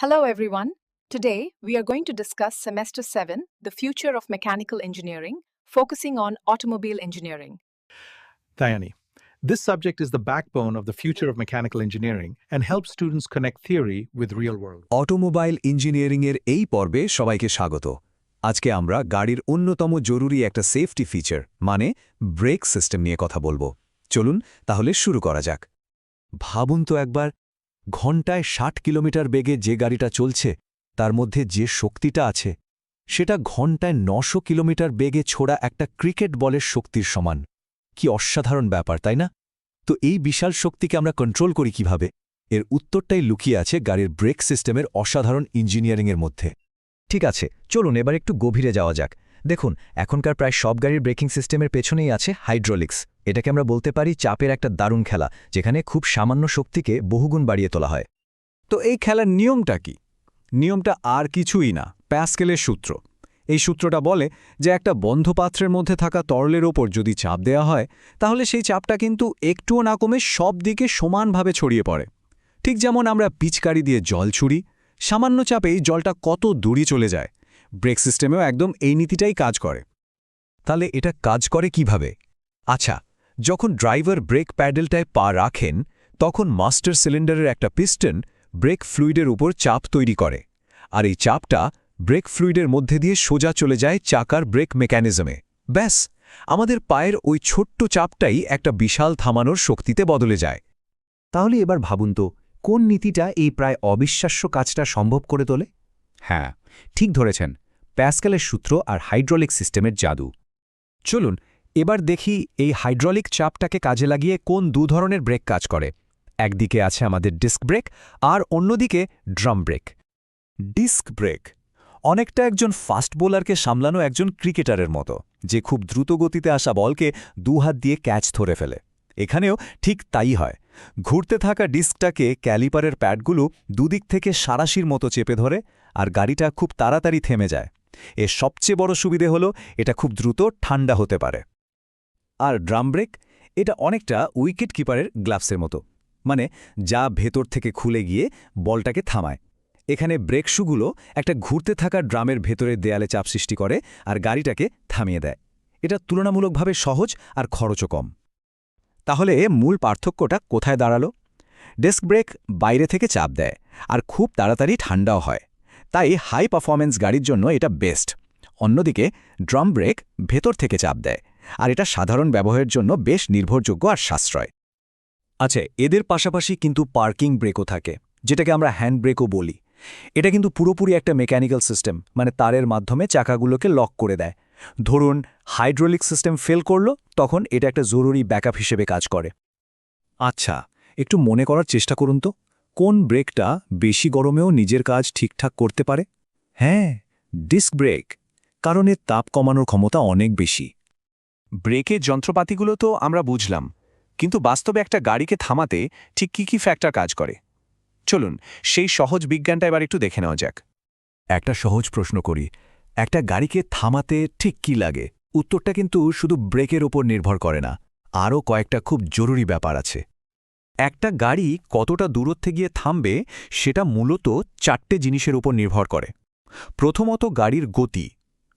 Hello, everyone. Today, we are going to discuss Semester 7, the future of mechanical engineering, focusing on automobile engineering. Dayani, this subject is the backbone of the future of mechanical engineering and helps students connect theory with real world. Automobile ইঞ্জিনিয়ারিংয়ের এই পর্বে সবাইকে স্বাগত আজকে আমরা গাড়ির অন্যতম জরুরি একটা সেফটি ফিচার মানে ব্রেক সিস্টেম নিয়ে কথা বলবো চলুন তাহলে শুরু করা যাক ভাবুন তো একবার ঘন্টায় ষাট কিলোমিটার বেগে যে গাড়িটা চলছে, তার মধ্যে যে শক্তিটা আছে, সেটা ঘন্টায় নশো কিলোমিটার বেগে ছোড়া একটা ক্রিকেট বলের শক্তির সমান। কি অসাধারণ ব্যাপার, তাই না? তো এই বিশাল শক্তিকে আমরা কন্ট্রোল করি কীভাবে? এর উত্তরটাই লুকিয়ে আছে গাড়ির ব্রেক সিস্টেমের অসাধারণ ইঞ্জিনিয়ারিংয়ের মধ্যে। ঠিক আছে, চলুন এবার একটু গভীরে যাওয়া যাক। দেখুন, এখনকার প্রায় সব গাড়ির ব্রেকিং সিস্টেমের পেছনেই আছে হাইড্রোলিক্স। এটাকে আমরা বলতে পারি চাপের একটা দারুণ খেলা, যেখানে খুব সামান্য শক্তিকে বহুগুণ বাড়িয়ে তোলা হয়। তো এই খেলার নিয়মটা কি? নিয়মটা আর কিছুই না, প্যাসকেলের সূত্র। এই সূত্রটা বলে যে একটা বন্ধ পাত্রের মধ্যে থাকা তরলের ওপর যদি চাপ দেয়া হয়, তাহলে সেই চাপটা কিন্তু একটুও না কমে সব দিকে সমানভাবে ছড়িয়ে পড়ে। ঠিক যেমন আমরা পিচকারি দিয়ে জল ছুড়ি, সামান্য চাপেই জলটা কত দূরে চলে যায়। ব্রেক সিস্টেমেও একদম এই নীতিটাই কাজ করে। তাহলে এটা কাজ করে কীভাবে? আচ্ছা যখন ড্রাইভার ব্রেক প্যাডেলটায় পা রাখেন, তখন মাস্টার সিলিন্ডারের একটা পিস্টন ব্রেক ফ্লুইডের উপর চাপ তৈরি করে। আর এই চাপটা ব্রেক ফ্লুইডের মধ্যে দিয়ে সোজা চলে যায় চাকার ব্রেক মেকানিজমে। ব্যাস, আমাদের পায়ের ওই ছোট্ট চাপটাই একটা বিশাল থামানোর শক্তিতে বদলে যায়। তাহলে এবার ভাবুন তো, কোন নীতিটা এই প্রায় অবিশ্বাস্য কাজটা সম্ভব করে তোলে? হ্যাঁ ঠিক ধরেছেন। প্যাসকেলের সূত্র আর হাইড্রোলিক সিস্টেমের জাদু। চলুন, এবার দেখি এই হাইড্রোলিক চাপটাকে কাজে লাগিয়ে কোন দু ধরনের ব্রেক কাজ করে। একদিকে আছে আমাদের ডিস্ক ব্রেক, আর অন্যদিকে ড্রাম ব্রেক। ডিস্ক ব্রেক, অনেকটা একজন ফাস্ট বোলারকে সামলানো একজন ক্রিকেটারের মতো, যে খুব দ্রুত গতিতে আসা বলকে দু হাত দিয়ে ক্যাচ ধরে ফেলে। এখানেও ঠিক তাই হয়। ঘুরতে থাকা ডিস্কটাকে ক্যালিপারের প্যাডগুলো দুদিক থেকে সারাশির মতো চেপে ধরে, আর গাড়িটা খুব তাড়াতাড়ি থেমে যায়। এর সবচেয়ে বড় সুবিধে হলো এটা খুব দ্রুত ঠান্ডা হতে পারে। আর ড্রাম ব্রেক, এটা অনেকটা উইকেট কিপারের গ্লাভসের মতো। মানে যা ভেতর থেকে খুলে গিয়ে বলটাকে থামায়। এখানে ব্রেক শুগুলো একটা ঘুরতে থাকা ড্রামের ভেতরের দেয়ালে চাপ সৃষ্টি করে আর গাড়িটাকে থামিয়ে দেয়। এটা তুলনামূলকভাবে সহজ আর খরচও কম। তাহলে মূল পার্থক্যটা কোথায় দাঁড়াল? ডেস্ক ব্রেক বাইরে থেকে চাপ দেয় আর খুব তাড়াতাড়ি ঠান্ডাও হয়। তাই হাই পারফরম্যান্স গাড়ির জন্য এটা বেস্ট অন্যদিকে ড্রাম ব্রেক ভেতর থেকে চাপ দেয়, আর এটা সাধারণ ব্যবহারের জন্য বেশ নির্ভরযোগ্য আর সাশ্রয়। আচ্ছা এদের পাশাপাশি কিন্তু পার্কিং ব্রেকও থাকে, যেটাকে আমরা হ্যান্ড ব্রেকও বলি। এটা কিন্তু পুরোপুরি একটা মেকানিক্যাল সিস্টেম মানে তারের মাধ্যমে চাকাগুলোকে লক করে দেয়। ধরুন হাইড্রোলিক সিস্টেম ফেল করল, তখন এটা একটা জরুরি ব্যাকআপ হিসেবে কাজ করে। আচ্ছা একটু মনে করার চেষ্টা করুন তো। কোন ব্রেকটা বেশি গরমেও নিজের কাজ ঠিকঠাক করতে পারে? হ্যাঁ ডিস্ক ব্রেক, কারণ এর তাপ কমানোর ক্ষমতা অনেক বেশি। ব্রেকের যন্ত্রপাতিগুলো তো আমরা বুঝলাম, কিন্তু বাস্তবে একটা গাড়িকে থামাতে ঠিক কি কি ফ্যাক্টর কাজ করে? চলুন, সেই সহজ বিজ্ঞানটা এবার একটু দেখে নেওয়া যাক। একটা সহজ প্রশ্ন করি, একটা গাড়িকে থামাতে ঠিক কি লাগে? উত্তরটা কিন্তু শুধু ব্রেকের ওপর নির্ভর করে না, আরও কয়েকটা খুব জরুরি ব্যাপার আছে। একটা গাড়ি কতটা দূরত্বে গিয়ে থামবে সেটা মূলত চারটে জিনিসের উপর নির্ভর করে। প্রথমত গাড়ির গতি।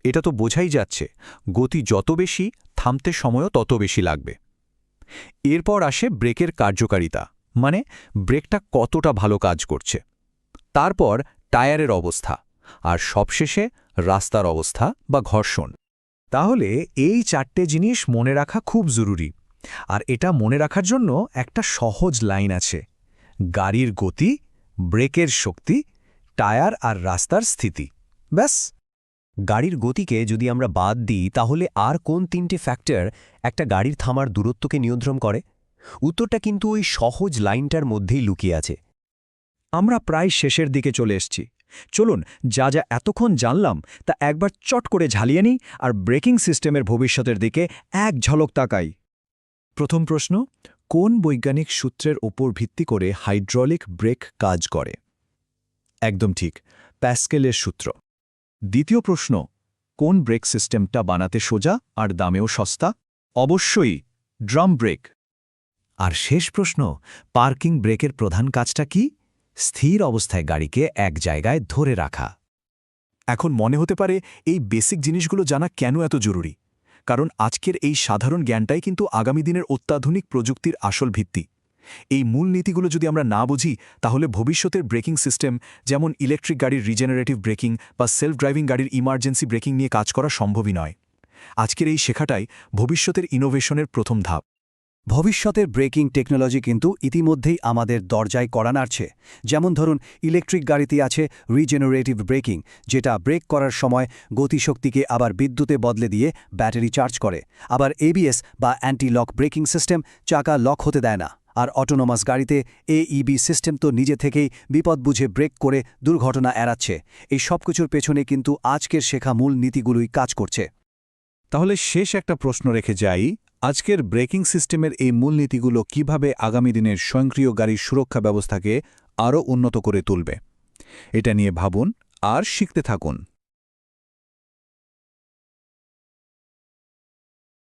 এটা তো বোঝাই যাচ্ছে, গতি যত বেশি, থামতে সময়ও তত বেশি লাগবে। এরপর আসে ব্রেকের কার্যকারিতা মানে ব্রেকটা কতটা ভালো কাজ করছে। তারপর টায়ারের অবস্থা, আর সবশেষে রাস্তার অবস্থা বা ঘর্ষণ। তাহলে এই চারটে জিনিস মনে রাখা খুব জরুরি। আর এটা মনে রাখার জন্য একটা সহজ লাইন আছে। গাড়ির গতি, ব্রেকের শক্তি, টায়ার আর রাস্তার স্থিতি। ব্যাস। গাড়ির গতিকে যদি আমরা বাদ দিই, তাহলে আর কোন তিনটে ফ্যাক্টর একটা গাড়ির থামার দূরত্বকে নিয়ন্ত্রণ করে? উত্তরটা কিন্তু ওই সহজ লাইনটার মধ্যেই লুকিয়ে আছে। আমরা প্রায় শেষের দিকে চলে এসছি। চলুন, যা যা এতক্ষণ জানলাম, তা একবার চট করে ঝালিয়ে নিই আর ব্রেকিং সিস্টেমের ভবিষ্যতের দিকে এক ঝলক তাকাই। প্রথম প্রশ্ন, কোন বৈজ্ঞানিক সূত্রের ওপর ভিত্তি করে হাইড্রলিক ব্রেক কাজ করে? একদম ঠিক, প্যাসকেলের সূত্র। দ্বিতীয় প্রশ্ন, কোন ব্রেক সিস্টেমটা বানাতে সোজা আর দামেও সস্তা? অবশ্যই, ড্রাম ব্রেক। আর শেষ প্রশ্ন, পার্কিং ব্রেকের প্রধান কাজটা কি? স্থির অবস্থায় গাড়িকে এক জায়গায় ধরে রাখা। এখন মনে হতে পারে, এই বেসিক জিনিসগুলো জানা কেন এত জরুরি? কারণ আজকের এই সাধারণ জ্ঞানটাই কিন্তু আগামী দিনের অত্যাধুনিক প্রযুক্তির আসল ভিত্তি। এই মূল নীতিগুলো যদি আমরা না বুঝি, তাহলে ভবিষ্যতের ব্রেকিং সিস্টেম, যেমন ইলেকট্রিক গাড়ির রিজেনারেটিভ ব্রেকিং বা সেলফ ড্রাইভিং গাড়ির ইমার্জেন্সি ব্রেকিং নিয়ে কাজ করা সম্ভবই নয়। আজকের এই শেখাটাই ভবিষ্যতের ইনোভেশনের প্রথম ধাপ। ভবিষ্যতের ব্রেকিং টেকনোলজি কিন্তু ইতিমধ্যেই আমাদের দরজায় করা নাড়ছে। যেমন ধরুন, ইলেকট্রিক গাড়িতে আছে রিজেনারেটিভ ব্রেকিং, যেটা ব্রেক করার সময় গতিশক্তিকে আবার বিদ্যুতে বদলে দিয়ে ব্যাটারি চার্জ করে। আবার এবিএস বা অ্যান্টি লক ব্রেকিং সিস্টেম চাকা লক হতে দেয় না। আর অটোনোমাস গাড়িতে এইবি সিস্টেম তো নিজে থেকেই বিপদ বুঝে ব্রেক করে দুর্ঘটনা এড়াচ্ছে। এই সবকিছুর পেছনে কিন্তু আজকের শেখা মূল নীতিগুলোই কাজ করছে। তাহলে শেষ একটা প্রশ্ন রেখে যাই। আজকের ব্রেকিং সিস্টেমের এই মূলনীতিগুলো কীভাবে আগামী দিনের স্বয়ংক্রিয় গাড়ির সুরক্ষা ব্যবস্থাকে আরও উন্নত করে তুলবে, এটা নিয়ে ভাবুন আর শিখতে থাকুন।